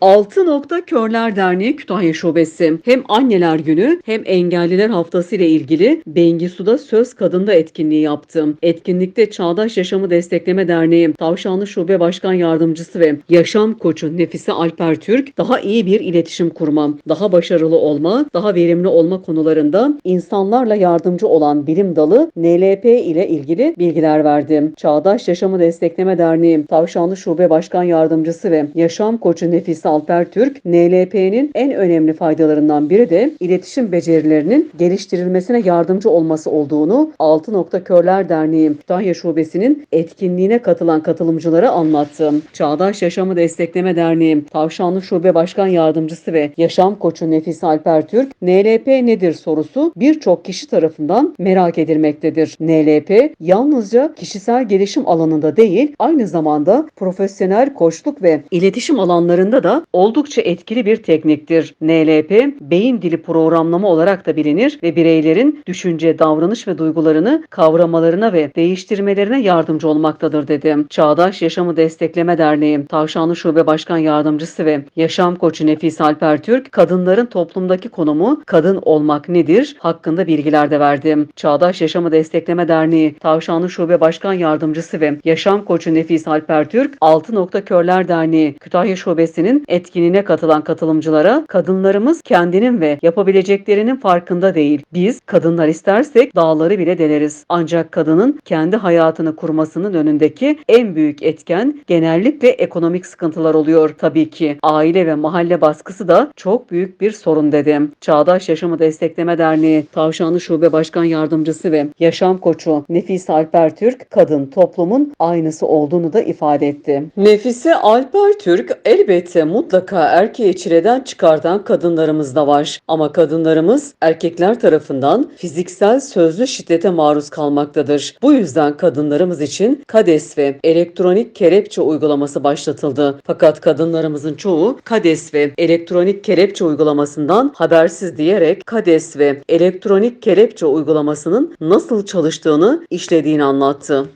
Altı Nokta Körler Derneği Kütahya Şubesi hem Anneler Günü hem Engelliler Haftası ile ilgili Bengisu'da Söz Kadında etkinliği yaptı. Etkinlikte Çağdaş Yaşamı Destekleme Derneği Tavşanlı Şube Başkan Yardımcısı ve Yaşam Koçu Nefise Alper Türk daha iyi bir iletişim kurma, daha başarılı olma, daha verimli olma konularında insanlarla yardımcı olan bilim dalı NLP ile ilgili bilgiler verdi. Çağdaş Yaşamı Destekleme Derneği Tavşanlı Şube Başkan Yardımcısı ve Yaşam Koçu Nefise Alper Türk, NLP'nin en önemli faydalarından biri de iletişim becerilerinin geliştirilmesine yardımcı olması olduğunu Altı Nokta Körler Derneği Kütahya Şubesi'nin etkinliğine katılan katılımcılara anlattı. Çağdaş Yaşamı Destekleme Derneği Tavşanlı Şube Başkan Yardımcısı ve Yaşam Koçu Nefise Alper Türk, NLP nedir sorusu birçok kişi tarafından merak edilmektedir. NLP yalnızca kişisel gelişim alanında değil, aynı zamanda profesyonel koçluk ve iletişim alanlarında da oldukça etkili bir tekniktir. NLP, beyin dili programlama olarak da bilinir ve bireylerin düşünce, davranış ve duygularını kavramalarına ve değiştirmelerine yardımcı olmaktadır dedi. Çağdaş Yaşamı Destekleme Derneği Tavşanlı Şube Başkan Yardımcısı ve Yaşam Koçu Nefis Alper Türk, kadınların toplumdaki konumu kadın olmak nedir hakkında bilgiler de verdi. Çağdaş Yaşamı Destekleme Derneği Tavşanlı Şube Başkan Yardımcısı ve Yaşam Koçu Nefis Alper Türk, Altı Nokta Körler Derneği Kütahya Şubesi'nin etkinliğine katılan katılımcılara kadınlarımız kendinin ve yapabileceklerinin farkında değil. Biz kadınlar istersek dağları bile deleriz. Ancak kadının kendi hayatını kurmasının önündeki en büyük etken genellikle ekonomik sıkıntılar oluyor. Tabii ki aile ve mahalle baskısı da çok büyük bir sorun dedim. Çağdaş Yaşamı Destekleme Derneği Tavşanlı Şube Başkan Yardımcısı ve Yaşam Koçu Nefise Alper Türk kadın toplumun aynısı olduğunu da ifade etti. Nefise Alper Türk elbette mutlaka erkeği çileden çıkartan kadınlarımız da var. Ama kadınlarımız erkekler tarafından fiziksel sözlü şiddete maruz kalmaktadır. Bu yüzden kadınlarımız için KADES ve elektronik kelepçe uygulaması başlatıldı. Fakat kadınlarımızın çoğu KADES ve elektronik kelepçe uygulamasından habersiz diyerek KADES ve elektronik kelepçe uygulamasının nasıl çalıştığını işlediğini anlattı.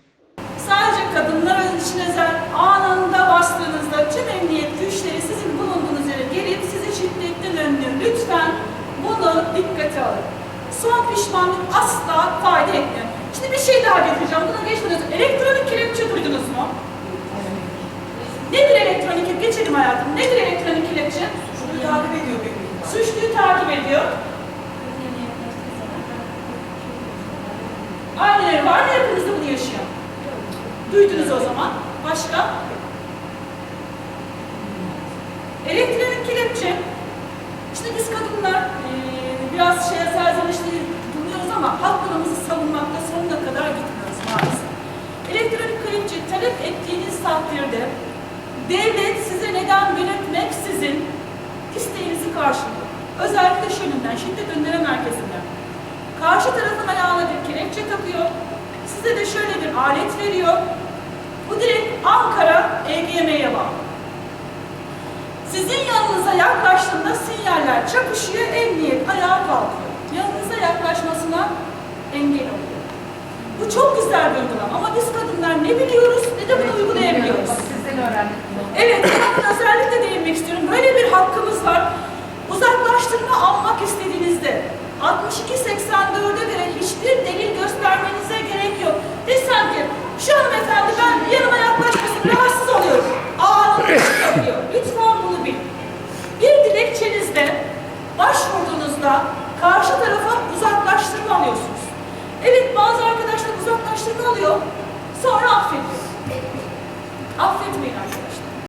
Buna geçmeden elektronik kelepçe duydunuz mu? Nedir elektronik? Geçelim hayatım. Nedir elektronik kelepçe? Suçluyu takip ediyor. Suçluyu takip ediyor. Aileleri var mı hepinizde bunu yaşayan? Duydunuz o zaman. Başka? Elektronik takdirde devlet size neden belirtmeksizin isteğinizi karşılıyor. Özellikle şu yönünden, şiddet önleme merkezinden. Karşı tarafın ayağına bir kelepçe takıyor. Size de şöyle bir alet veriyor. Bu direkt Ankara EGM'ye bağlı. Sizin yanınıza yaklaştığında sinyaller çakışıyor, emniyet ayağa kalkıyor. Yanınıza yaklaşmasına engel oluyor. Bu çok güzel bir uygulama ama biz kadınlar ne biliyoruz ne de bunu uygulayabiliyoruz. Sizden öğrendik bunu. Evet, ben özellikle değinmek istiyorum. Böyle bir hakkımız var. Uzaklaştırma almak istediğinizde 62-84'e göre hiçbir delil göstermenize gerek yok. Desem ki, şu hanımefendi ben yanıma yaklaşmasın, rahatsız oluyorum. Ağrım yapıyor. Lütfen bunu bil. Bir dilekçenizde başvurduğunuzda karşı tarafa uzaklaştırma alıyorsunuz. Evet bazı arkadaşlar uzaklaştırma alıyor, sonra affediyor. Affetmeyin arkadaşlar.